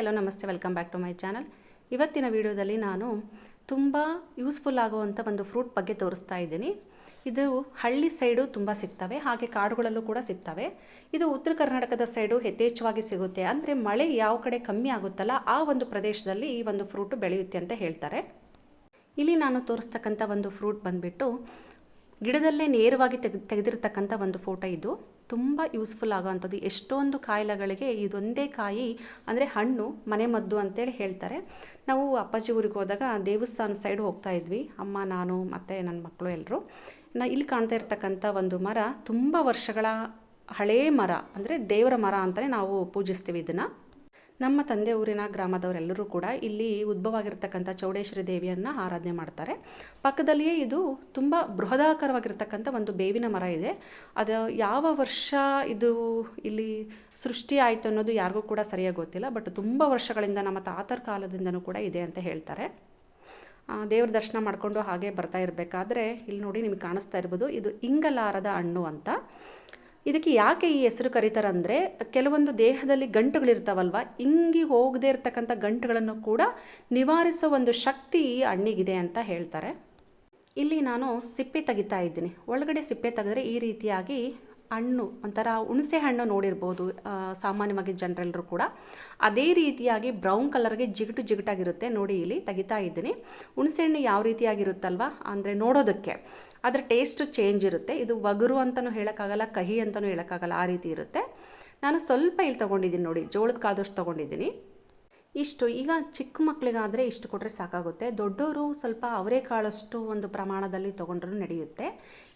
ಎಲ್ಲೋ ನಮಸ್ತೆ welcome back to my channel ಇವತ್ತಿನ ವಿಡಿಯೋದಲ್ಲಿ ನಾನು ತುಂಬ ಯೂಸ್ಫುಲ್ ಆಗುವಂಥ ಒಂದು ಫ್ರೂಟ್ ಬಗ್ಗೆ ತೋರಿಸ್ತಾ ಇದ್ದೀನಿ. ಇದು ಹಳ್ಳಿ ಸೈಡು ತುಂಬ ಸಿಗ್ತವೆ, ಹಾಗೆ ಕಾಡುಗಳಲ್ಲೂ ಕೂಡ ಸಿಗ್ತವೆ. ಇದು ಉತ್ತರ ಕರ್ನಾಟಕದ ಸೈಡು ಯಥೇಚ್ಛವಾಗಿ ಸಿಗುತ್ತೆ. ಅಂದರೆ ಮಳೆ ಯಾವ ಕಡೆ ಕಮ್ಮಿ ಆಗುತ್ತಲ್ಲ, ಆ ಒಂದು ಪ್ರದೇಶದಲ್ಲಿ ಈ ಒಂದು ಫ್ರೂಟು ಬೆಳೆಯುತ್ತೆ ಅಂತ ಹೇಳ್ತಾರೆ. ಇಲ್ಲಿ ನಾನು ತೋರಿಸ್ತಕ್ಕಂಥ ಒಂದು ಫ್ರೂಟ್ ಬಂದುಬಿಟ್ಟು ಗಿಡದಲ್ಲೇ ನೇರವಾಗಿ ತೆಗೆ ತೆಗೆದಿರ್ತಕ್ಕಂಥ ಒಂದು ಫೋಟೋ ಇದು. ತುಂಬ ಯೂಸ್ಫುಲ್ ಆಗೋವಂಥದ್ದು. ಎಷ್ಟೊಂದು ಕಾಯಿಲೆಗಳಿಗೆ ಇದೊಂದೇ ಕಾಯಿ, ಅಂದರೆ ಹಣ್ಣು, ಮನೆ ಮದ್ದು ಅಂತೇಳಿ ಹೇಳ್ತಾರೆ. ನಾವು ಅಪ್ಪಾಜಿ ಊರಿಗೆ ಹೋದಾಗ ದೇವಸ್ಥಾನ ಸೈಡ್ ಹೋಗ್ತಾ ಇದ್ವಿ. ಅಮ್ಮ, ನಾನು, ಮತ್ತು ನನ್ನ ಮಕ್ಕಳು ಎಲ್ಲರೂ ನಾ ಇಲ್ಲಿ ಕಾಣ್ತಾ ಇರ್ತಕ್ಕಂಥ ಒಂದು ಮರ ತುಂಬ ವರ್ಷಗಳ ಹಳೇ ಮರ, ಅಂದರೆ ದೇವರ ಮರ ಅಂತಲೇ ನಾವು ಪೂಜಿಸ್ತೀವಿ ಇದನ್ನು. ನಮ್ಮ ತಂದೆ ಊರಿನ ಗ್ರಾಮದವರೆಲ್ಲರೂ ಕೂಡ ಇಲ್ಲಿ ಉದ್ಭವವಾಗಿರ್ತಕ್ಕಂಥ ಚೌಡೇಶ್ವರಿ ದೇವಿಯನ್ನು ಆರಾಧನೆ ಮಾಡ್ತಾರೆ. ಪಕ್ಕದಲ್ಲಿಯೇ ಇದು ತುಂಬ ಬೃಹದಾಕಾರವಾಗಿರ್ತಕ್ಕಂಥ ಒಂದು ಬೇವಿನ ಮರ ಇದೆ. ಅದು ಯಾವ ವರ್ಷ ಇದು ಇಲ್ಲಿ ಸೃಷ್ಟಿ ಆಯಿತು ಅನ್ನೋದು ಯಾರಿಗೂ ಕೂಡ ಸರಿಯಾಗಿ ಗೊತ್ತಿಲ್ಲ, ಬಟ್ ತುಂಬ ವರ್ಷಗಳಿಂದ ನಮ್ಮ ತಾತರ ಕಾಲದಿಂದನೂ ಕೂಡ ಇದೆ ಅಂತ ಹೇಳ್ತಾರೆ. ದೇವ್ರ ದರ್ಶನ ಮಾಡಿಕೊಂಡು ಹಾಗೆ ಬರ್ತಾ ಇರಬೇಕಾದ್ರೆ, ಇಲ್ಲಿ ನೋಡಿ ನಿಮಗೆ ಕಾಣಿಸ್ತಾ ಇರ್ಬೋದು, ಇದು ಇಂಗಲಾರದ ಹಣ್ಣು ಅಂತ. ಇದಕ್ಕೆ ಯಾಕೆ ಈ ಹೆಸರು ಕರೀತಾರಂದರೆ ಕೆಲವೊಂದು ದೇಹದಲ್ಲಿ ಗಂಟುಗಳಿರ್ತಾವಲ್ವ, ಇಂಗಿ ಹೋಗದೇ ಇರತಕ್ಕಂಥ ಗಂಟುಗಳನ್ನು ಕೂಡ ನಿವಾರಿಸೋ ಒಂದು ಶಕ್ತಿ ಈ ಹಣ್ಣಿಗಿದೆ ಅಂತ ಹೇಳ್ತಾರೆ. ಇಲ್ಲಿ ನಾನು ಸಿಪ್ಪೆ ತೆಗಿತಾ ಇದ್ದೀನಿ. ಒಳಗಡೆ ಸಿಪ್ಪೆ ತೆಗೆದ್ರೆ ಈ ರೀತಿಯಾಗಿ ಹಣ್ಣು, ಒಂಥರ ಹುಣಸೆ ಹಣ್ಣು ನೋಡಿರ್ಬೋದು ಸಾಮಾನ್ಯವಾಗಿ ಜನರೆಲ್ಲರೂ ಕೂಡ. ಅದೇ ರೀತಿಯಾಗಿ ಬ್ರೌನ್ ಕಲರ್ಗೆ ಜಿಗಟು ಜಿಗಟಾಗಿರುತ್ತೆ. ನೋಡಿ ಇಲ್ಲಿ ತೆಗಿತಾ ಇದ್ದೀನಿ. ಹುಣಸೆ ಹಣ್ಣು ಯಾವ ರೀತಿಯಾಗಿರುತ್ತಲ್ವ, ಅಂದರೆ ನೋಡೋದಕ್ಕೆ. ಅದರ ಟೇಸ್ಟು ಚೇಂಜ್ ಇರುತ್ತೆ. ಇದು ಒಗರು ಅಂತಲೂ ಹೇಳೋಕ್ಕಾಗಲ್ಲ, ಕಹಿ ಅಂತಲೂ ಹೇಳೋಕ್ಕಾಗಲ್ಲ, ಆ ರೀತಿ ಇರುತ್ತೆ. ನಾನು ಸ್ವಲ್ಪ ಇಲ್ಲಿ ತೊಗೊಂಡಿದ್ದೀನಿ ನೋಡಿ, ಜೋಳದ ಕಾದಷ್ಟು ತೊಗೊಂಡಿದ್ದೀನಿ. ಇಷ್ಟು, ಈಗ ಚಿಕ್ಕ ಮಕ್ಕಳಿಗಾದರೆ ಇಷ್ಟು ಕೊಟ್ಟರೆ ಸಾಕಾಗುತ್ತೆ. ದೊಡ್ಡವರು ಸ್ವಲ್ಪ ಅವರೆಕಾಳಷ್ಟು ಒಂದು ಪ್ರಮಾಣದಲ್ಲಿ ತೊಗೊಂಡ್ರೂ ನಡೆಯುತ್ತೆ.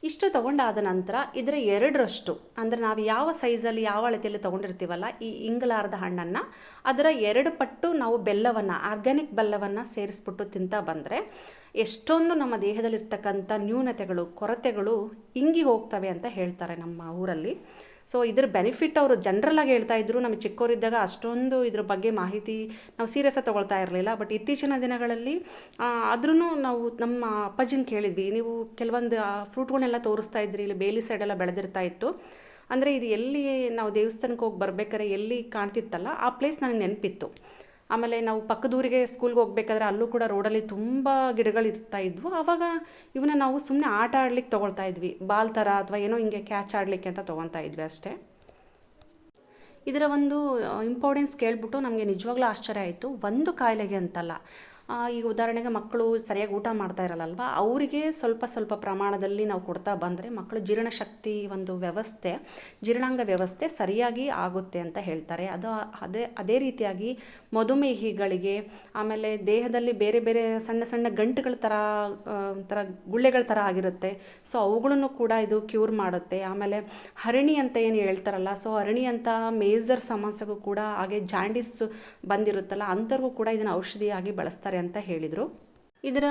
ಇಷ್ಟು ತೊಗೊಂಡಾದ ನಂತರ ಇದರ ಎರಡರಷ್ಟು, ಅಂದರೆ ನಾವು ಯಾವ ಸೈಜಲ್ಲಿ ಯಾವ ಅಳತೆಯಲ್ಲಿ ತೊಗೊಂಡಿರ್ತೀವಲ್ಲ, ಈ ಇಂಗಲಾರದ ಹಣ್ಣನ್ನು, ಅದರ ಎರಡು ಪಟ್ಟು ನಾವು ಬೆಲ್ಲವನ್ನು, ಆರ್ಗ್ಯಾನಿಕ್ ಬೆಲ್ಲವನ್ನು ಸೇರಿಸ್ಬಿಟ್ಟು ತಿಂತಾ ಬಂದರೆ ಎಷ್ಟೊಂದು ನಮ್ಮ ದೇಹದಲ್ಲಿರ್ತಕ್ಕಂಥ ನ್ಯೂನತೆಗಳು, ಕೊರತೆಗಳು ಇಂಗಿ ಹೋಗ್ತವೆ ಅಂತ ಹೇಳ್ತಾರೆ ನಮ್ಮ ಊರಲ್ಲಿ. ಸೊ ಇದ್ರ ಬೆನಿಫಿಟ್ ಅವರು ಜನರಲಾಗಿ ಹೇಳ್ತಾ ಇದ್ರು, ನಮಗೆ ಚಿಕ್ಕವರಿದ್ದಾಗ ಅಷ್ಟೊಂದು ಇದ್ರ ಬಗ್ಗೆ ಮಾಹಿತಿ ನಾವು ಸೀರಿಯಸ್ ತೊಗೊಳ್ತಾ ಇರಲಿಲ್ಲ. ಬಟ್ ಇತ್ತೀಚಿನ ದಿನಗಳಲ್ಲಿ ಆದ್ರೂ ನಾವು ನಮ್ಮ ಅಪ್ಪಾಜಿನ ಕೇಳಿದ್ವಿ, ನೀವು ಕೆಲವೊಂದು ಫ್ರೂಟ್ಗಳನ್ನೆಲ್ಲ ತೋರಿಸ್ತಾ ಇದ್ರಿ, ಇಲ್ಲಿ ಬೇಲಿ ಸೈಡೆಲ್ಲ ಬೆಳೆದಿರ್ತಾ ಇತ್ತು. ಅಂದರೆ ಇದು ಎಲ್ಲಿ ನಾವು ದೇವಸ್ಥಾನಕ್ಕೆ ಹೋಗಿ ಬರ್ಬೇಕಾದ್ರೆ ಎಲ್ಲಿ ಕಾಣ್ತಿತ್ತಲ್ಲ, ಆ ಪ್ಲೇಸ್ ನನಗೆ ನೆನಪಿತ್ತು. ಆಮೇಲೆ ನಾವು ಪಕ್ಕದೂರಿಗೆ ಸ್ಕೂಲ್ಗೆ ಹೋಗ್ಬೇಕಾದ್ರೆ ಅಲ್ಲೂ ಕೂಡ ರೋಡಲ್ಲಿ ತುಂಬ ಗಿಡಗಳು ಇರ್ತಾ ಇದ್ವು. ಆವಾಗ ಇವನ್ನ ನಾವು ಸುಮ್ಮನೆ ಆಟ ಆಡ್ಲಿಕ್ಕೆ ತೊಗೊಳ್ತಾ ಇದ್ವಿ. ಬಾಲ್ ಥರ ಅಥವಾ ಏನೋ ಹಿಂಗೆ ಕ್ಯಾಚ್ ಆಡಲಿಕ್ಕೆ ಅಂತ ತೊಗೊತಾ ಇದ್ವಿ ಅಷ್ಟೇ. ಇದರ ಒಂದು ಇಂಪಾರ್ಟೆನ್ಸ್ ಕೇಳ್ಬಿಟ್ಟು ನಮಗೆ ನಿಜವಾಗ್ಲೂ ಆಶ್ಚರ್ಯ ಆಯಿತು. ಒಂದು ಕಾಯಿಲೆಗೆ ಅಂತಲ್ಲ. ಈಗ ಉದಾಹರಣೆಗೆ ಮಕ್ಕಳು ಸರಿಯಾಗಿ ಊಟ ಮಾಡ್ತಾ ಇರಲ್ಲಲ್ವ? ಅವರಿಗೆ ಸ್ವಲ್ಪ ಸ್ವಲ್ಪ ಪ್ರಮಾಣದಲ್ಲಿ ನಾವು ಕೊಡ್ತಾ ಬಂದರೆ ಮಕ್ಕಳು ಜೀರ್ಣಶಕ್ತಿ ಒಂದು ವ್ಯವಸ್ಥೆ, ಜೀರ್ಣಾಂಗ ವ್ಯವಸ್ಥೆ ಸರಿಯಾಗಿ ಆಗುತ್ತೆ ಅಂತ ಹೇಳ್ತಾರೆ. ಅದು ಅದೇ ಅದೇ ರೀತಿಯಾಗಿ ಮಧುಮೇಹಿಗಳಿಗೆ, ಆಮೇಲೆ ದೇಹದಲ್ಲಿ ಬೇರೆ ಬೇರೆ ಸಣ್ಣ ಸಣ್ಣ ಗಂಟುಗಳ ಥರ ಒಂಥರ ಗುಳ್ಳೆಗಳ ಥರ ಆಗಿರುತ್ತೆ. ಸೊ ಅವುಗಳನ್ನು ಕೂಡ ಇದು ಕ್ಯೂರ್ ಮಾಡುತ್ತೆ. ಆಮೇಲೆ ಹರಣಿ ಅಂತ ಏನು ಹೇಳ್ತಾರಲ್ಲ ಸೊ ಹರಣಿ ಅಂತ ಮೇಜರ್ ಸಮಸ್ಯೆಗೂ ಕೂಡ ಹಾಗೆ ಜಾಂಡಿಸ್ ಬಂದಿರುತ್ತಲ್ಲ ಅಂಥವ್ರಿಗೂ ಕೂಡ ಇದನ್ನು ಔಷಧಿಯಾಗಿ ಬಳಸ್ತಾರೆ. ಅಂತ ಹೇಳಿದರು. ಇದರ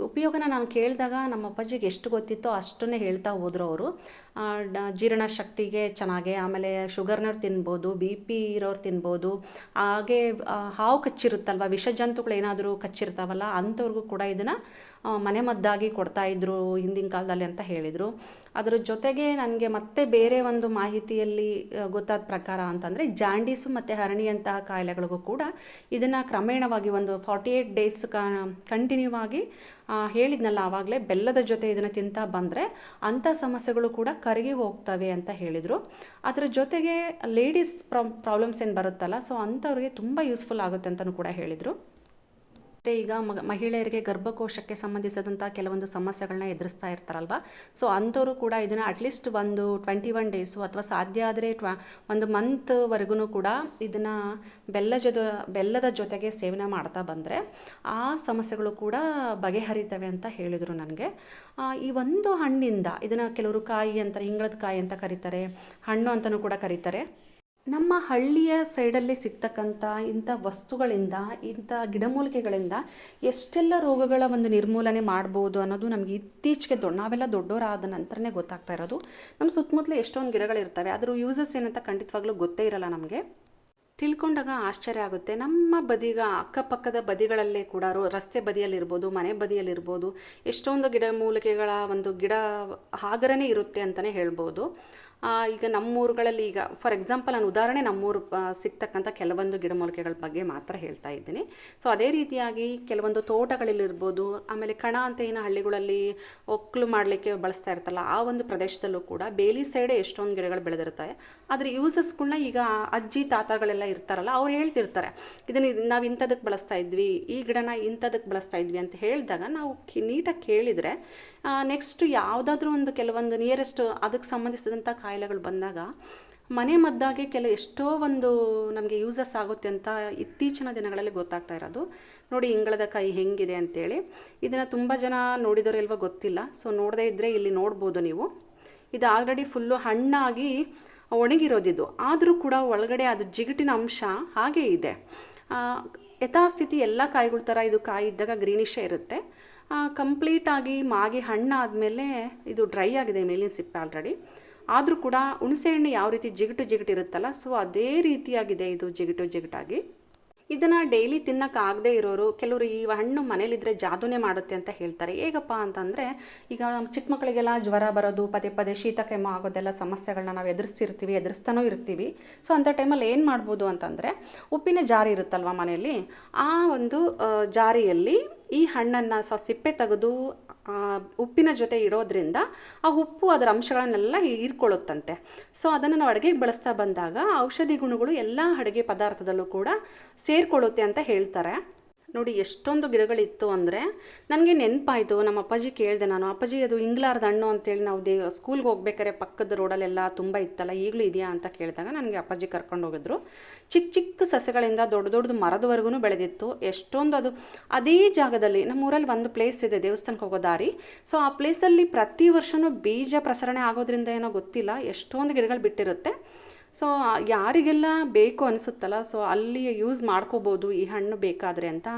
ಉಪಯೋಗನ ನಾನು ಕೇಳಿದಾಗ ನಮ್ಮ ಅಪ್ಪಾಜಿಗೆ ಎಷ್ಟು ಗೊತ್ತಿತ್ತೋ ಅಷ್ಟನ್ನೇ ಹೇಳ್ತಾ ಹೋದರು ಅವರು. ಜೀರ್ಣಶಕ್ತಿಗೆ ಚೆನ್ನಾಗೆ, ಆಮೇಲೆ ಶುಗರ್ನವ್ರು ತಿನ್ಬೋದು, ಬಿ ಪಿ ಇರೋರು ತಿನ್ಬೋದು, ಹಾಗೆ ಹಾವು ಕಚ್ಚಿರುತ್ತಲ್ವ ವಿಷ ಜಂತುಗಳು ಏನಾದರೂ ಕಚ್ಚಿರ್ತಾವಲ್ಲ, ಅಂಥವ್ರಿಗೂ ಕೂಡ ಇದನ್ನು ಮನೆ ಮದ್ದಾಗಿ ಕೊಡ್ತಾ ಇದ್ರು ಹಿಂದಿನ ಕಾಲದಲ್ಲಿ ಅಂತ ಹೇಳಿದರು. ಅದರ ಜೊತೆಗೆ ನನಗೆ ಮತ್ತೆ ಬೇರೆ ಒಂದು ಮಾಹಿತಿಯಲ್ಲಿ ಗೊತ್ತಾದ ಪ್ರಕಾರ ಅಂತಂದರೆ, ಜಾಂಡೀಸು ಮತ್ತು ಹರಣಿಯಂತಹ ಕಾಯಿಲೆಗಳಿಗೂ ಕೂಡ ಇದನ್ನು ಕ್ರಮೇಣವಾಗಿ ಒಂದು ಫಾರ್ಟಿ ಏಯ್ಟ್ ಡೇಸ್ ಕಂಟಿನ್ಯೂ ಆಗಿ ಹೇಳಿದ್ನಲ್ಲ, ಆವಾಗಲೇ ಬೆಲ್ಲದ ಜೊತೆ ಇದನ್ನು ತಿಂತಾ ಬಂದರೆ ಅಂಥ ಸಮಸ್ಯೆಗಳು ಕೂಡ ಕರಗಿ ಹೋಗ್ತವೆ ಅಂತ ಹೇಳಿದರು. ಅದರ ಜೊತೆಗೆ ಲೇಡೀಸ್ ಪ್ರಾಬ್ಲಮ್ಸ್ ಏನು ಬರುತ್ತಲ್ಲ, ಸೊ ಅಂಥವ್ರಿಗೆ ತುಂಬ ಯೂಸ್ಫುಲ್ ಆಗುತ್ತೆ ಅಂತಲೂ ಕೂಡ ಹೇಳಿದರು. ಮತ್ತು ಈಗ ಮಹಿಳೆಯರಿಗೆ ಗರ್ಭಕೋಶಕ್ಕೆ ಸಂಬಂಧಿಸಿದಂಥ ಕೆಲವೊಂದು ಸಮಸ್ಯೆಗಳನ್ನ ಎದುರಿಸ್ತಾ ಇರ್ತಾರಲ್ವ? ಸೊ ಅಂಥವರು ಕೂಡ ಇದನ್ನು ಅಟ್ಲೀಸ್ಟ್ ಒಂದು ಟ್ವೆಂಟಿ ಒನ್ ಡೇಸು ಅಥವಾ ಸಾಧ್ಯ ಆದರೆ ಟ್ವ ಒಂದು ಮಂತ್ವರೆಗೂ ಕೂಡ ಇದನ್ನು ಬೆಲ್ಲ ಬೆಲ್ಲದ ಜೊತೆಗೆ ಸೇವನೆ ಮಾಡ್ತಾ ಬಂದರೆ ಆ ಸಮಸ್ಯೆಗಳು ಕೂಡ ಬಗೆಹರಿತವೆ ಅಂತ ಹೇಳಿದರು ನನಗೆ. ಈ ಒಂದು ಹಣ್ಣಿಂದ ಇದನ್ನು ಕೆಲವರು ಕಾಯಿ ಅಂತಾರೆ ಇಂಗಳದ ಕಾಯಿ ಅಂತ ಕರೀತಾರೆ, ಹಣ್ಣು ಅಂತಲೂ ಕೂಡ ಕರೀತಾರೆ. ನಮ್ಮ ಹಳ್ಳಿಯ ಸೈಡಲ್ಲಿ ಸಿಗ್ತಕ್ಕಂಥ ಇಂಥ ವಸ್ತುಗಳಿಂದ, ಇಂಥ ಗಿಡಮೂಲಿಕೆಗಳಿಂದ ಎಷ್ಟೆಲ್ಲ ರೋಗಗಳ ಒಂದು ನಿರ್ಮೂಲನೆ ಮಾಡ್ಬೋದು ಅನ್ನೋದು ನಮಗೆ ಇತ್ತೀಚೆಗೆ ದೊಡ್ಡ ನಾವೆಲ್ಲ ದೊಡ್ಡವರಾದ ನಂತರನೇ ಗೊತ್ತಾಗ್ತಾ ಇರೋದು. ನಮ್ಮ ಸುತ್ತಮುತ್ತಲೇ ಎಷ್ಟೊಂದು ಗಿಡಗಳಿರ್ತವೆ ಅದ್ರ ಯೂಸಸ್ ಏನಂತ ಖಂಡಿತವಾಗ್ಲೂ ಗೊತ್ತೇ ಇರಲ್ಲ ನಮಗೆ. ತಿಳ್ಕೊಂಡಾಗ ಆಶ್ಚರ್ಯ ಆಗುತ್ತೆ. ನಮ್ಮ ಬದಿಗ, ಅಕ್ಕಪಕ್ಕದ ಬದಿಗಳಲ್ಲೇ ಕೂಡ ರಸ್ತೆ ಬದಿಯಲ್ಲಿರ್ಬೋದು, ಮನೆ ಬದಿಯಲ್ಲಿರ್ಬೋದು, ಎಷ್ಟೊಂದು ಗಿಡ ಮೂಲಿಕೆಗಳ ಒಂದು ಗಿಡ ಹಾಗರನೇ ಇರುತ್ತೆ ಅಂತಲೇ ಹೇಳ್ಬೋದು. ಈಗ ನಮ್ಮೂರುಗಳಲ್ಲಿ ಈಗ ಫಾರ್ ಎಕ್ಸಾಂಪಲ್ ನಾನು ಉದಾಹರಣೆ ನಮ್ಮೂರು ಸಿಗ್ತಕ್ಕಂಥ ಕೆಲವೊಂದು ಗಿಡಮೂಲಿಕೆಗಳ ಬಗ್ಗೆ ಮಾತ್ರ ಹೇಳ್ತಾ ಇದ್ದೀನಿ. ಸೊ ಅದೇ ರೀತಿಯಾಗಿ ಕೆಲವೊಂದು ತೋಟಗಳಲ್ಲಿರ್ಬೋದು, ಆಮೇಲೆ ಕಣ ಅಂತ ಏನು ಹಳ್ಳಿಗಳಲ್ಲಿ ಒಕ್ಕಲು ಮಾಡಲಿಕ್ಕೆ ಬಳಸ್ತಾ ಇರ್ತಲ್ಲ ಆ ಒಂದು ಪ್ರದೇಶದಲ್ಲೂ ಕೂಡ ಬೇಲಿ ಸೈಡೇ ಎಷ್ಟೊಂದು ಗಿಡಗಳು ಬೆಳೆದಿರ್ತವೆ ಆದರೆ ಯೂಸಸ್ಗಳನ್ನ ಈಗ ಅಜ್ಜಿ, ತಾತಗಳೆಲ್ಲ ಇರ್ತಾರಲ್ಲ, ಅವ್ರು ಹೇಳ್ತಿರ್ತಾರೆ, ಇದನ್ನು ನಾವು ಇಂಥದಕ್ಕೆ ಬಳಸ್ತಾ ಇದ್ವಿ, ಈ ಗಿಡನ ಇಂಥದಕ್ಕೆ ಬಳಸ್ತಾ ಇದ್ವಿ ಅಂತ ಹೇಳಿದಾಗ ನಾವು ನೀಟಾಗಿ ಕೇಳಿದರೆ ನೆಕ್ಸ್ಟ್ ಯಾವುದಾದ್ರೂ ಒಂದು ಕೆಲವೊಂದು ನಿಯರೆಸ್ಟ್ ಅದಕ್ಕೆ ಸಂಬಂಧಿಸಿದಂಥ ಕಾಯಿಲೆಗಳು ಬಂದಾಗ ಮನೆ ಮದ್ದಾಗೆ ಕೆಲವು ಎಷ್ಟೋ ಒಂದು ನಮಗೆ ಯೂಸಸ್ ಆಗುತ್ತೆ ಅಂತ ಇತ್ತೀಚಿನ ದಿನಗಳಲ್ಲಿ ಗೊತ್ತಾಗ್ತಾ ಇರೋದು. ನೋಡಿ, ಇಂಗಳದ ಕಾಯಿ ಹೆಂಗಿದೆ ಅಂತೇಳಿ. ಇದನ್ನು ತುಂಬ ಜನ ನೋಡಿದವರೆಲ್ವ ಗೊತ್ತಿಲ್ಲ. ಸೊ ನೋಡದೇ ಇದ್ದರೆ ಇಲ್ಲಿ ನೋಡ್ಬೋದು ನೀವು. ಇದು ಆಲ್ರೆಡಿ ಫುಲ್ಲು ಹಣ್ಣಾಗಿ ಒಣಗಿರೋದಿದು. ಆದರೂ ಕೂಡ ಒಳಗಡೆ ಅದು ಜಿಗಟಿನ ಅಂಶ ಹಾಗೇ ಇದೆ. ಯಥಾಸ್ಥಿತಿ ಎಲ್ಲ ಕಾಯಿಗಳ ಥರ ಇದು ಕಾಯಿ ಇದ್ದಾಗ ಗ್ರೀನಿಷೇ ಇರುತ್ತೆ. ಕಂಪ್ಲೀಟಾಗಿ ಮಾಗಿ ಹಣ್ಣಾದಮೇಲೆ ಇದು ಡ್ರೈ ಆಗಿದೆ, ಮೇಲಿನ ಸಿಪ್ಪೆ ಆಲ್ರೆಡಿ ಆದರೂ ಕೂಡ ಹುಣಸೆಹಣ್ಣು ಯಾವ ರೀತಿ ಜಿಗಟು ಜಿಗಟು ಇರುತ್ತಲ್ಲ ಸೊ ಅದೇ ರೀತಿಯಾಗಿದೆ ಇದು ಜಿಗಟು ಜಿಗಟಾಗಿ. ಇದನ್ನು ಡೈಲಿ ತಿನ್ನೋಕ್ಕಾಗದೇ ಇರೋರು, ಕೆಲವರು ಈ ಹಣ್ಣು ಮನೇಲಿದ್ದರೆ ಜಾದೂನೇ ಮಾಡುತ್ತೆ ಅಂತ ಹೇಳ್ತಾರೆ. ಹೇಗಪ್ಪ ಅಂತಂದರೆ, ಈಗ ಚಿಕ್ಕ ಮಕ್ಕಳಿಗೆಲ್ಲ ಜ್ವರ ಬರೋದು, ಪದೇ ಪದೇ ಶೀತ ಕೆಮ್ಮು ಆಗೋದೆಲ್ಲ ಸಮಸ್ಯೆಗಳನ್ನ ನಾವು ಎದುರಿಸ್ತಿರ್ತೀವಿ ಎದುರಿಸ್ತಾನೂ ಇರ್ತೀವಿ. ಸೊ ಅಂಥ ಟೈಮಲ್ಲಿ ಏನು ಮಾಡ್ಬೋದು ಅಂತಂದರೆ, ಉಪ್ಪಿನ ಜಾರಿ ಇರುತ್ತಲ್ವ ಮನೆಯಲ್ಲಿ? ಆ ಒಂದು ಜಾರಿಯಲ್ಲಿ ಈ ಹಣ್ಣನ್ನು ಸ ಸಿಪ್ಪೆ ತೆಗೆದು ಉಪ್ಪಿನ ಜೊತೆ ಇಡೋದ್ರಿಂದ ಆ ಉಪ್ಪು ಅದರ ಅಂಶಗಳನ್ನೆಲ್ಲ ಹೀರ್ಕೊಳ್ಳುತ್ತಂತೆ. ಸೊ, ಅದನ್ನು ನಾವು ಅಡುಗೆಗೆ ಬಳಸ್ತಾ ಬಂದಾಗ ಔಷಧಿ ಗುಣಗಳು ಎಲ್ಲ ಅಡುಗೆ ಪದಾರ್ಥದಲ್ಲೂ ಕೂಡ ಸೇರಿಕೊಳ್ಳುತ್ತೆ ಅಂತ ಹೇಳ್ತಾರೆ. ನೋಡಿ, ಎಷ್ಟೊಂದು ಗಿಡಗಳಿತ್ತು ಅಂದರೆ ನನಗೆ ನೆನಪಾಯಿತು. ನಮ್ಮ ಅಪ್ಪಾಜಿ ಕೇಳಿದೆ ನಾನು, ಅಪ್ಪಾಜಿ, ಅದು ಇಂಗ್ಲಾರ್ದ ಹಣ್ಣು ಅಂತೇಳಿ ನಾವು ದೇ, ಸ್ಕೂಲ್ಗೆ ಹೋಗ್ಬೇಕಾದ್ರೆ ಪಕ್ಕದ ರೋಡಲ್ಲೆಲ್ಲ ತುಂಬ ಇತ್ತಲ್ಲ, ಈಗಲೂ ಇದೆಯಾ? ಅಂತ ಕೇಳಿದಾಗ ನನಗೆ ಅಪ್ಪಾಜಿ ಕರ್ಕೊಂಡು ಹೋಗಿದ್ರು. ಚಿಕ್ಕ ಚಿಕ್ಕ ಸಸ್ಯಗಳಿಂದ ದೊಡ್ಡ ದೊಡ್ಡದು ಮರದವರೆಗೂ ಬೆಳೆದಿತ್ತು. ಎಷ್ಟೊಂದು ಅದು, ಅದೇ ಜಾಗದಲ್ಲಿ, ನಮ್ಮೂರಲ್ಲಿ ಒಂದು ಪ್ಲೇಸ್ ಇದೆ ದೇವಸ್ಥಾನಕ್ಕೆ ಹೋಗೋ ದಾರಿ. ಸೊ ಆ ಪ್ಲೇಸಲ್ಲಿ ಪ್ರತಿ ವರ್ಷವೂ ಬೀಜ ಪ್ರಸರಣೆ ಆಗೋದ್ರಿಂದ ಏನೋ ಗೊತ್ತಿಲ್ಲ, ಎಷ್ಟೊಂದು ಗಿಡಗಳು ಬಿಟ್ಟಿರುತ್ತೆ. ಸೊ ಯಾರಿಗೆಲ್ಲ ಬೇಕು ಅನಿಸುತ್ತಲ್ಲ ಸೊ ಅಲ್ಲಿ ಯೂಸ್ ಮಾಡ್ಕೋಬೋದು ಈ ಹಣ್ಣು ಬೇಕಾದರೆ ಅಂತ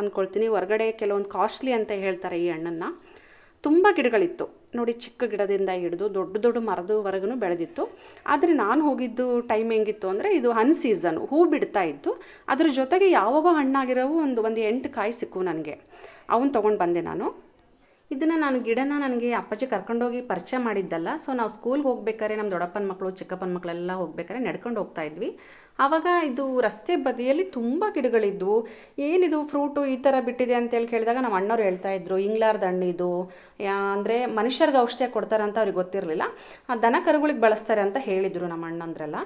ಅಂದ್ಕೊಳ್ತೀನಿ ಹೊರಗಡೆ ಕೆಲವೊಂದು ಕಾಸ್ಟ್ಲಿ ಅಂತ ಹೇಳ್ತಾರೆ ಈ ಹಣ್ಣನ್ನು. ತುಂಬ ಗಿಡಗಳಿತ್ತು. ನೋಡಿ, ಚಿಕ್ಕ ಗಿಡದಿಂದ ಹಿಡಿದು ದೊಡ್ಡ ದೊಡ್ಡ ಮರದವರೆಗೂ ಬೆಳೆದಿತ್ತು. ಆದರೆ ನಾನು ಹೋಗಿದ್ದು ಟೈಮ್ ಹೆಂಗಿತ್ತು ಅಂದರೆ, ಇದು ಹನ್ ಸೀಸನ್ ಹೂ ಬಿಡ್ತಾ ಇತ್ತು. ಅದ್ರ ಜೊತೆಗೆ ಯಾವಾಗೋ ಹಣ್ಣಾಗಿರೋವು ಒಂದು ಒಂದು ಎಂಟು ಕಾಯಿ ಸಿಕ್ಕು ನನಗೆ. ಅವನ್ನ ತೊಗೊಂಡು ಬಂದೆ ನಾನು. ಇದನ್ನು ನಾನು ಗಿಡನ ನನಗೆ ಅಪ್ಪಾಜಿ ಕರ್ಕೊಂಡೋಗಿ ಪರಿಚಯ ಮಾಡಿದ್ದಲ್ಲ ಸೊ ನಾವು ಸ್ಕೂಲ್ಗೆ ಹೋಗ್ಬೇಕಾದ್ರೆ ನಮ್ಮ ದೊಡ್ಡಪ್ಪನ ಮಕ್ಕಳು ಚಿಕ್ಕಪ್ಪನ ಮಕ್ಕಳೆಲ್ಲ ಹೋಗ್ಬೇಕಾದ್ರೆ ನಡ್ಕೊಂಡು ಹೋಗ್ತಾ ಇದ್ವಿ. ಆವಾಗ ಇದು ರಸ್ತೆ ಬದಿಯಲ್ಲಿ ತುಂಬ ಗಿಡಗಳಿದ್ವು. ಏನಿದು ಫ್ರೂಟು ಈ ಥರ ಬಿಟ್ಟಿದೆ ಅಂತೇಳಿ ಕೇಳಿದಾಗ ನಮ್ಮ ಅಣ್ಣವ್ರು ಹೇಳ್ತಾ ಇದ್ರು, ಇಂಗ್ಲಾರ್ದ ಹಣ್ಣಿದು ಅಂದರೆ ಮನುಷ್ಯರಿಗೆ ಔಷಧಿ ಕೊಡ್ತಾರೆ ಅಂತ ಅವ್ರಿಗೆ ಗೊತ್ತಿರಲಿಲ್ಲ. ದನ ಕರುಗಳಿಗೆ ಬಳಸ್ತಾರೆ ಅಂತ ಹೇಳಿದರು ನಮ್ಮ ಅಣ್ಣಂದ್ರೆಲ್ಲ.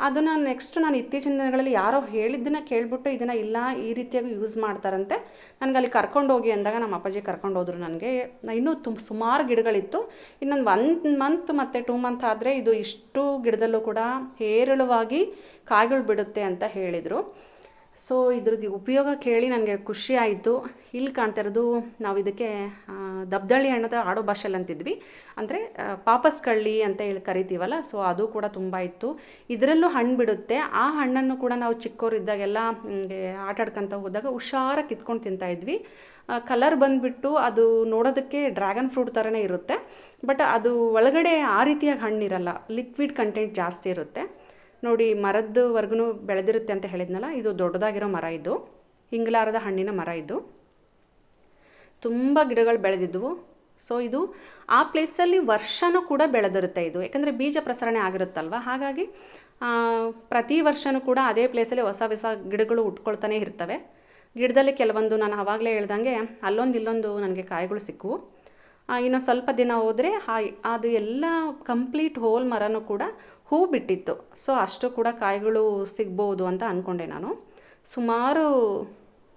ಅದನ್ನು ನೆಕ್ಸ್ಟ್ ನಾನು ಇತ್ತೀಚಿನ ದಿನಗಳಲ್ಲಿ ಯಾರೋ ಹೇಳಿದ್ದನ್ನ ಕೇಳಿಬಿಟ್ಟು ಇದನ್ನು ಇಲ್ಲ, ಈ ರೀತಿಯಾಗಿ ಯೂಸ್ ಮಾಡ್ತಾರಂತೆ. ನನಗೆ ಅಲ್ಲಿ ಕರ್ಕೊಂಡು ಹೋಗಿ ಅಂದಾಗ ನಮ್ಮ ಅಪ್ಪಾಜಿ ಕರ್ಕೊಂಡು ನನಗೆ. ಇನ್ನೂ ತುಂಬ ಸುಮಾರು ಗಿಡಗಳಿತ್ತು. ಇನ್ನೊಂದು ಒನ್ ಮಂತ್ ಮತ್ತು ಟೂ ಮಂತ್ ಆದರೆ ಇದು ಇಷ್ಟು ಗಿಡದಲ್ಲೂ ಕೂಡ ಹೇರಳವಾಗಿ ಕಾಯಿಗಳು ಬಿಡುತ್ತೆ ಅಂತ ಹೇಳಿದರು. ಸೊ ಇದ್ರದ್ದು ಉಪಯೋಗ ಕೇಳಿ ನನಗೆ ಖುಷಿ ಆಯಿತು. ಇಲ್ಲಿ ಕಾಣ್ತಾ ಇರೋದು ನಾವು ಇದಕ್ಕೆ ದಬ್ದಳ್ಳಿ ಹಣ್ಣದ ಆಡೋ ಭಾಷೆಯಲ್ಲಿ ಅಂತಿದ್ವಿ. ಅಂದರೆ ಪಾಪಸ್ ಕಳ್ಳಿ ಅಂತ ಹೇಳಿ ಕರಿತೀವಲ್ಲ ಸೊ ಅದು ಕೂಡ ತುಂಬ ಇತ್ತು. ಇದರಲ್ಲೂ ಹಣ್ಣು ಬಿಡುತ್ತೆ. ಆ ಹಣ್ಣನ್ನು ಕೂಡ ನಾವು ಚಿಕ್ಕವರಿದ್ದಾಗೆಲ್ಲ ಹಿಂಗೆ ಆಟ ಆಡ್ಕೊಂತ ಹೋದಾಗ ಹುಷಾರಾಗಿ ಕಿತ್ಕೊಂಡು ತಿಂತಾ ಇದ್ವಿ. ಕಲರ್ ಬಂದುಬಿಟ್ಟು ಅದು ನೋಡೋದಕ್ಕೆ ಡ್ರ್ಯಾಗನ್ ಫ್ರೂಟ್ ಥರನೇ ಇರುತ್ತೆ. ಬಟ್ ಅದು ಒಳಗಡೆ ಆ ರೀತಿಯಾಗಿ ಹಣ್ಣಿರಲ್ಲ, ಲಿಕ್ವಿಡ್ ಕಂಟೆಂಟ್ ಜಾಸ್ತಿ ಇರುತ್ತೆ. ನೋಡಿ ಮರದವರೆಗೂ ಬೆಳೆದಿರುತ್ತೆ ಅಂತ ಹೇಳಿದ್ನಲ್ಲ, ಇದು ದೊಡ್ಡದಾಗಿರೋ ಮರ ಇದು. ಹಿಂಗ್ಲಾರದ ಹಣ್ಣಿನ ಮರ ಇದು. ತುಂಬ ಗಿಡಗಳು ಬೆಳೆದಿದ್ದವು ಸೊ ಇದು ಆ ಪ್ಲೇಸಲ್ಲಿ ವರ್ಷನೂ ಕೂಡ ಬೆಳೆದಿರುತ್ತೆ ಇದು. ಯಾಕಂದರೆ ಬೀಜ ಪ್ರಸರಣೆ ಆಗಿರುತ್ತಲ್ವ? ಹಾಗಾಗಿ ಪ್ರತಿ ವರ್ಷವೂ ಕೂಡ ಅದೇ ಪ್ಲೇಸಲ್ಲಿ ಹೊಸ ಹೊಸ ಗಿಡಗಳು ಉಟ್ಕೊಳ್ತಾನೆ ಇರ್ತವೆ. ಗಿಡದಲ್ಲಿ ಕೆಲವೊಂದು ನಾನು ಆವಾಗಲೇ ಹೇಳ್ದಂಗೆ, ಅಲ್ಲೊಂದು ಇಲ್ಲೊಂದು ನನಗೆ ಕಾಯಿಗಳು ಸಿಕ್ಕವು ಇನ್ನೊಂದು ಇನ್ನು ಸ್ವಲ್ಪ ದಿನ ಹೋದರೆ ಅದು ಎಲ್ಲ ಕಂಪ್ಲೀಟ್ ಹೋಲ್ ಮರನೂ ಕೂಡ ಹೂ ಬಿಟ್ಟಿತ್ತು. ಸೊ ಅಷ್ಟು ಕೂಡ ಕಾಯಿಗಳು ಸಿಗ್ಬೋದು ಅಂತ ಅಂದ್ಕೊಂಡೆ ನಾನು. ಸುಮಾರು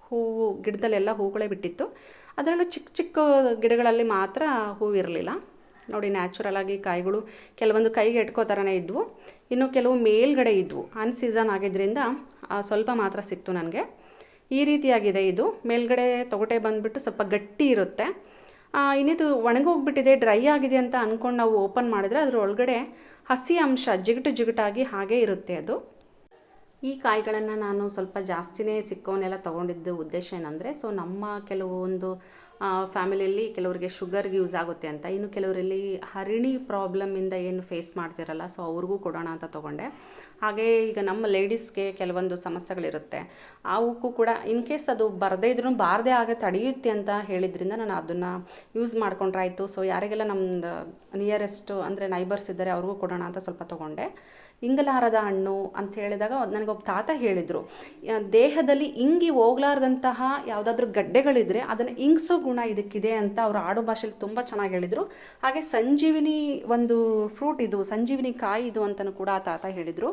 ಹೂವು, ಗಿಡದಲ್ಲೆಲ್ಲ ಹೂಗಳೇ ಬಿಟ್ಟಿತ್ತು. ಅದರಲ್ಲೂ ಚಿಕ್ಕ ಚಿಕ್ಕ ಗಿಡಗಳಲ್ಲಿ ಮಾತ್ರ ಹೂವಿರಲಿಲ್ಲ ನೋಡಿ ನ್ಯಾಚುರಲ್ ಆಗಿ ಕಾಯಿಗಳು ಕೆಲವೊಂದು ಕೈಗೆ ಎಟ್ಕೋ ಥರನೇ ಇದ್ವು. ಇನ್ನು ಕೆಲವು ಮೇಲ್ಗಡೆ ಇದ್ವು. ಅನ್ ಸೀಸನ್ ಆಗಿದ್ದರಿಂದ ಸ್ವಲ್ಪ ಮಾತ್ರ ಸಿಕ್ತು ನನಗೆ. ಈ ರೀತಿಯಾಗಿದೆ ಇದು. ಮೇಲ್ಗಡೆ ತೊಗಟೆ ಬಂದುಬಿಟ್ಟು ಸ್ವಲ್ಪ ಗಟ್ಟಿ ಇರುತ್ತೆ. ಇನ್ನಿದು ಒಣಗೋಗ್ಬಿಟ್ಟಿದೆ, ಡ್ರೈ ಆಗಿದೆ ಅಂತ ಅಂದ್ಕೊಂಡು ನಾವು ಓಪನ್ ಮಾಡಿದ್ರೆ ಅದರ ಒಳಗಡೆ ಹಸಿ ಅಂಶ ಜಿಗಟು ಜಿಗುಟಾಗಿ ಹಾಗೆ ಇರುತ್ತೆ ಅದು. ಈ ಕಾಯಿಗಳನ್ನು ನಾನು ಸ್ವಲ್ಪ ಜಾಸ್ತಿನೇ ಸಿಕ್ಕೋನೆಲ್ಲ ತೊಗೊಂಡಿದ್ದು ಉದ್ದೇಶ ಏನಂದರೆ ಸೊ ನಮ್ಮ ಕೆಲವೊಂದು ಫ್ಯಾಮಿಲಿಯಲ್ಲಿ ಕೆಲವರಿಗೆ ಶುಗರ್ಗೆ ಯೂಸ್ ಆಗುತ್ತೆ ಅಂತ, ಇನ್ನು ಕೆಲವರಲ್ಲಿ ಹರಿಣಿ ಪ್ರಾಬ್ಲಮ್ಮಿಂದ ಏನು ಫೇಸ್ ಮಾಡ್ತಿರಲ್ಲ ಸೊ ಅವ್ರಿಗೂ ಕೊಡೋಣ ಅಂತ ತೊಗೊಂಡೆ. ಹಾಗೆ ಈಗ ನಮ್ಮ ಲೇಡೀಸ್ಗೆ ಕೆಲವೊಂದು ಸಮಸ್ಯೆಗಳಿರುತ್ತೆ. ಅವಕ್ಕೂ ಕೂಡ ಇನ್ ಕೇಸ್ ಅದು ಬರದೇ ಇದ್ರೂ ಬಾರದೇ ಆಗ ತಡೆಯುತ್ತೆ ಅಂತ ಹೇಳಿದ್ರಿಂದ ನಾನು ಅದನ್ನು ಯೂಸ್ ಮಾಡ್ಕೊಂಡ್ರಾಯ್ತು. ಸೊ ಯಾರಿಗೆಲ್ಲ ನಮ್ಮದು ನಿಯರೆಸ್ಟ್ ಅಂದರೆ ನೈಬರ್ಸ್ ಇದ್ದಾರೆ, ಅವ್ರಿಗೂ ಕೊಡೋಣ ಅಂತ ಸ್ವಲ್ಪ ತೊಗೊಂಡೆ. ಇಂಗಲಾರದ ಹಣ್ಣು ಅಂತ ಹೇಳಿದಾಗ ನನಗೊಬ್ಬ ತಾತ ಹೇಳಿದರು. ದೇಹದಲ್ಲಿ ಇಂಗಿ ಹೋಗ್ಲಾರ್ದಂತಹ ಯಾವುದಾದ್ರೂ ಗಡ್ಡೆಗಳಿದ್ರೆ ಅದನ್ನು ಇಂಗ್ಸೋ ಗುಣ ಇದಕ್ಕಿದೆ ಅಂತ ಅವರು ಆಡು ಭಾಷೆಯಲ್ಲಿ ತುಂಬ ಚೆನ್ನಾಗಿ ಹೇಳಿದರು. ಹಾಗೆ ಸಂಜೀವಿನಿ ಒಂದು ಫ್ರೂಟ್ ಇದು, ಸಂಜೀವಿನಿ ಕಾಯಿ ಇದು ಅಂತಲೂ ಕೂಡ ಆ ತಾತ ಹೇಳಿದರು.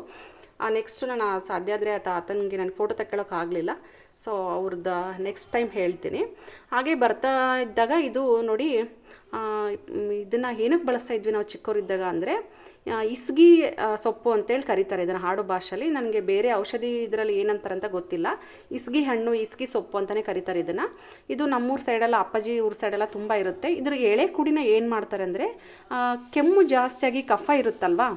ನೆಕ್ಸ್ಟ್ ನಾನು ಸಾಧ್ಯ ಆದರೆ ಆ ತಾತನಿಗೆ ನಾನು ಫೋಟೋ ತಗೊಳ್ಳೋಕ್ಕಾಗಲಿಲ್ಲ ಸೊ ಅವ್ರದ್ದು ನೆಕ್ಸ್ಟ್ ಟೈಮ್ ಹೇಳ್ತೀನಿ. ಹಾಗೆ ಬರ್ತಾ ಇದ್ದಾಗ ಇದು ನೋಡಿ ಇದನ್ನು ಏನಕ್ಕೆ ಬಳಸ್ತಾ ಇದ್ವಿ ನಾವು ಚಿಕ್ಕವರಿದ್ದಾಗ ಅಂದರೆ ಇಸ್ಗಿ ಸೊಪ್ಪು ಅಂತೇಳಿ ಕರೀತಾರೆ. ಇದನ್ನು ಹಾಡು ಭಾಷೆಯಲ್ಲಿ. ನನಗೆ ಬೇರೆ ಔಷಧಿ ಇದರಲ್ಲಿ ಏನಂತಾರಂತ ಗೊತ್ತಿಲ್ಲ. ಇಸ್ಗಿ ಹಣ್ಣು, ಇಸ್ಗಿ ಸೊಪ್ಪು ಅಂತಲೇ ಕರೀತಾರೆ ಇದನ್ನು. ಇದು ನಮ್ಮೂರ ಸೈಡೆಲ್ಲ, ಅಪ್ಪಾಜಿ ಊರ ಸೈಡೆಲ್ಲ ತುಂಬ ಇರುತ್ತೆ. ಇದ್ರ ಎಳೆ ಕುಡಿನ ಏನು ಮಾಡ್ತಾರೆ ಅಂದರೆ ಕೆಮ್ಮು ಜಾಸ್ತಿಯಾಗಿ ಕಫ ಇರುತ್ತಲ್ವಾ?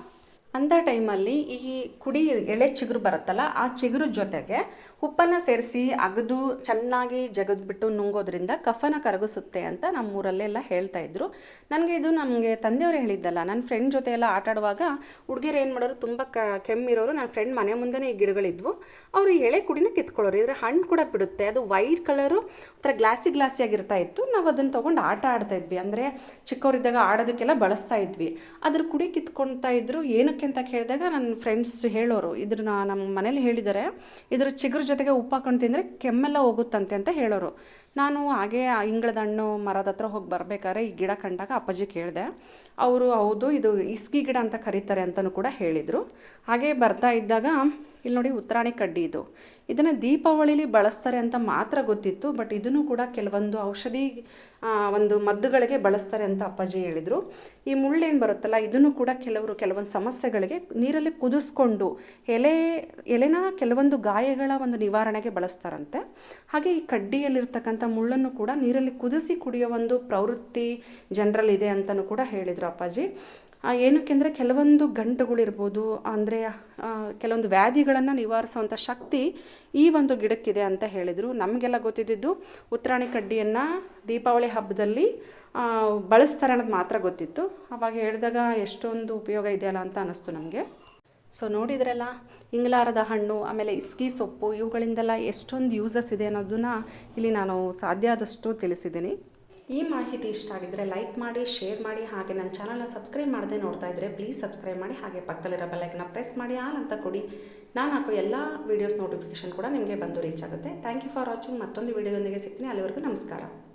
ಅಂಥ ಟೈಮಲ್ಲಿ ಈ ಕುಡಿ ಎಳೆ ಚಿಗುರು ಬರುತ್ತಲ್ಲ, ಆ ಚಿಗುರು ಜೊತೆಗೆ ಉಪ್ಪನ್ನು ಸೇರಿಸಿ ಅಗದು ಚೆನ್ನಾಗಿ ಜಗದ್ಬಿಟ್ಟು ನುಂಗೋದ್ರಿಂದ ಕಫನ ಕರಗಿಸುತ್ತೆ ಅಂತ ನಮ್ಮೂರಲ್ಲೆಲ್ಲ ಹೇಳ್ತಾ ಇದ್ರು. ನನಗೆ ಇದು ನಮಗೆ ತಂದೆಯವರು ಹೇಳಿದ್ದಲ್ಲ ನನ್ನ ಫ್ರೆಂಡ್ ಜೊತೆ ಎಲ್ಲ ಆಟಾಡುವಾಗ ಹುಡುಗಿರು ಏನು ಮಾಡೋರು ತುಂಬ ಕ ಕೆಮ್ಮಿರೋರು ನನ್ನ ಫ್ರೆಂಡ್ ಮನೆ ಮುಂದೆನೇ ಈ ಗಿಡಗಳಿದ್ವು. ಅವರು ಎಳೆ ಕುಡಿನ ಕಿತ್ಕೊಳ್ಳೋರು, ಇದ್ರೆ ಹಣ್ಣು ಕೂಡ ಬಿಡುತ್ತೆ, ಅದು ವೈಟ್ ಕಲರು, ಒಂಥರ ಗ್ಲಾಸಿ ಗ್ಲಾಸಿ ಆಗಿರ್ತಾ ಇತ್ತು. ನಾವು ಅದನ್ನು ತೊಗೊಂಡು ಆಟ ಆಡ್ತಾ ಇದ್ವಿ. ಅಂದರೆ ಚಿಕ್ಕವರಿದ್ದಾಗ ಆಡೋದಕ್ಕೆಲ್ಲ ಬಳಸ್ತಾ ಇದ್ವಿ. ಅದ್ರ ಕುಡಿ ಕಿತ್ಕೊಳ್ತಾ ಇದ್ರು, ಏನಕ್ಕೆ ಅಂತ ಕೇಳಿದಾಗ ನನ್ನ ಫ್ರೆಂಡ್ಸ್ ಹೇಳೋರು ಇದನ್ನ ನಮ್ಮ ಮನೇಲಿ ಹೇಳಿದ್ದಾರೆ, ಇದ್ರ ಚಿಗುರು ಜೊತೆಗೆ ಉಪ್ಪು ಹಾಕೊಂಡು ತಿಂದರೆ ಕೆಮ್ಮೆಲ್ಲ ಹೋಗುತ್ತಂತೆ ಅಂತ ಹೇಳೋರು. ನಾನು ಹಾಗೆ ಇಂಗಳದ ಹಣ್ಣು ಮರದ ಹತ್ರ ಹೋಗಿ ಬರಬೇಕಾದ್ರೆ ಈ ಗಿಡ ಕಂಡಾಗ ಅಪ್ಪಾಜಿ ಕೇಳಿದೆ. ಅವರು ಹೌದು, ಇದು ಇಸ್ಕಿ ಗಿಡ ಅಂತ ಕರೀತಾರೆ ಅಂತಲೂ ಕೂಡ ಹೇಳಿದರು. ಹಾಗೆ ಬರ್ತಾ ಇದ್ದಾಗ, ಇಲ್ಲಿ ನೋಡಿ ಉತ್ತರಾಣಿ ಕಡ್ಡಿ ಇದು. ಇದನ್ನು ದೀಪಾವಳಿಲಿ ಬಳಸ್ತಾರೆ ಅಂತ ಮಾತ್ರ ಗೊತ್ತಿತ್ತು, ಬಟ್ ಇದನ್ನು ಕೂಡ ಕೆಲವೊಂದು ಔಷಧಿ ಒಂದು ಮದ್ದುಗಳಿಗೆ ಬಳಸ್ತಾರೆ ಅಂತ ಅಪ್ಪಾಜಿ ಹೇಳಿದರು. ಈ ಮುಳ್ಳೇನು ಬರುತ್ತಲ್ಲ, ಇದನ್ನು ಕೂಡ ಕೆಲವರು ಕೆಲವೊಂದು ಸಮಸ್ಯೆಗಳಿಗೆ ನೀರಲ್ಲಿ ಕುದಿಸ್ಕೊಂಡು ಎಲೆ, ಎಲೆನ ಕೆಲವೊಂದು ಗಾಯಗಳ ಒಂದು ನಿವಾರಣೆಗೆ ಬಳಸ್ತಾರಂತೆ. ಹಾಗೆ ಈ ಕಡ್ಡಿಯಲ್ಲಿರ್ತಕ್ಕಂಥ ಮುಳ್ಳನ್ನು ಕೂಡ ನೀರಲ್ಲಿ ಕುದಿಸಿ ಕುಡಿಯೋ ಒಂದು ಪ್ರವೃತ್ತಿ ಜನರಲ್ಲಿದೆ ಅಂತಲೂ ಕೂಡ ಹೇಳಿದರು ಅಪ್ಪಾಜಿ. ಏನಕ್ಕೆ ಅಂದರೆ ಕೆಲವೊಂದು ಗಂಟುಗಳಿರ್ಬೋದು, ಅಂದರೆ ಕೆಲವೊಂದು ವ್ಯಾಧಿಗಳನ್ನು ನಿವಾರಿಸುವಂಥ ಶಕ್ತಿ ಈ ಒಂದು ಗಿಡಕ್ಕಿದೆ ಅಂತ ಹೇಳಿದರು. ನಮಗೆಲ್ಲ ಗೊತ್ತಿದ್ದಿದ್ದು ಉತ್ತರಾಣಿ ಕಡ್ಡಿಯನ್ನು ದೀಪಾವಳಿ ಹಬ್ಬದಲ್ಲಿ ಬಳಸ್ತಾರೆ ಅನ್ನೋದು ಮಾತ್ರ ಗೊತ್ತಿತ್ತು. ಅವಾಗ ಹೇಳಿದಾಗ ಎಷ್ಟೊಂದು ಉಪಯೋಗ ಇದೆಯಲ್ಲ ಅಂತ ಅನ್ನಿಸ್ತು ನಮಗೆ. ಸೊ ನೋಡಿದ್ರಲ್ಲ, ಇಂಗ್ಲಾರದ ಹಣ್ಣು, ಆಮೇಲೆ ಇಸ್ಕಿ ಸೊಪ್ಪು, ಇವುಗಳಿಂದೆಲ್ಲ ಎಷ್ಟೊಂದು ಯೂಸಸ್ ಇದೆ ಅನ್ನೋದನ್ನು ಇಲ್ಲಿ ನಾನು ಸಾಧ್ಯ ಆದಷ್ಟು ತಿಳಿಸಿದ್ದೀನಿ. ಈ ಮಾಹಿತಿ ಇಷ್ಟ ಆಗಿದ್ದರೆ ಲೈಕ್ ಮಾಡಿ ಶೇರ್ ಮಾಡಿ, ಹಾಗೆ ನನ್ನ ಚಾನಲ್ನ ಸಬ್ಸ್ಕ್ರೈಬ್ ಮಾಡದೆ ನೋಡ್ತಾ ಇದ್ದರೆ ಪ್ಲೀಸ್ ಸಬ್ಸ್ಕ್ರೈಬ್ ಮಾಡಿ, ಹಾಗೆ ಪಕ್ಕದಲ್ಲಿರೋ ಬೆಲ್ಲೈಕನ್ನ ಪ್ರೆಸ್ ಮಾಡಿ ಆಲ್ ಅಂತ ಕೊಡಿ. ನಾನು ಹಾಕೋ ಎಲ್ಲ ವೀಡಿಯೋಸ್ ನೋಟಿಫಿಕೇಶನ್ ಕೂಡ ನಿಮಗೆ ಬಂದು ರೀಚ್ ಆಗುತ್ತೆ. ಥ್ಯಾಂಕ್ ಯು ಫಾರ್ ವಾಚಿಂಗ್ ಮತ್ತೊಂದು ವೀಡಿಯೋದೊಂದಿಗೆ ಸಿಗ್ತೀನಿ. ಅಲ್ಲಿವರೆಗೂ ನಮಸ್ಕಾರ.